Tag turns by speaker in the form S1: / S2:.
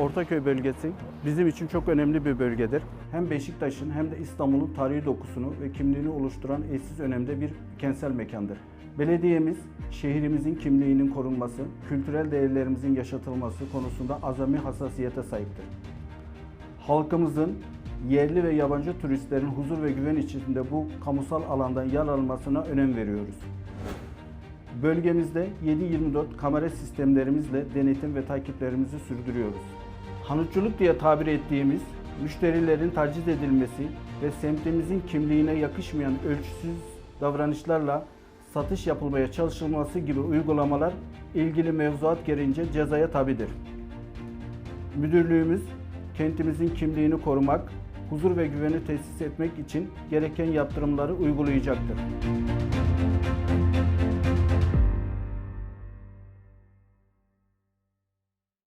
S1: Ortaköy bölgesi bizim için çok önemli bir bölgedir. Hem Beşiktaş'ın hem de İstanbul'un tarihi dokusunu ve kimliğini oluşturan eşsiz önemde bir kentsel mekandır. Belediyemiz şehrimizin kimliğinin korunması, kültürel değerlerimizin yaşatılması konusunda azami hassasiyete sahiptir. Halkımızın yerli ve yabancı turistlerin huzur ve güven içinde bu kamusal alandan yer almasına önem veriyoruz. Bölgemizde 7-24 kamera sistemlerimizle denetim ve takiplerimizi sürdürüyoruz. Hanutçuluk diye tabir ettiğimiz müşterilerin taciz edilmesi ve semtimizin kimliğine yakışmayan ölçüsüz davranışlarla satış yapılmaya çalışılması gibi uygulamalar ilgili mevzuat gereğince cezaya tabidir. Müdürlüğümüz kentimizin kimliğini korumak, huzur ve güveni tesis etmek için gereken yaptırımları uygulayacaktır.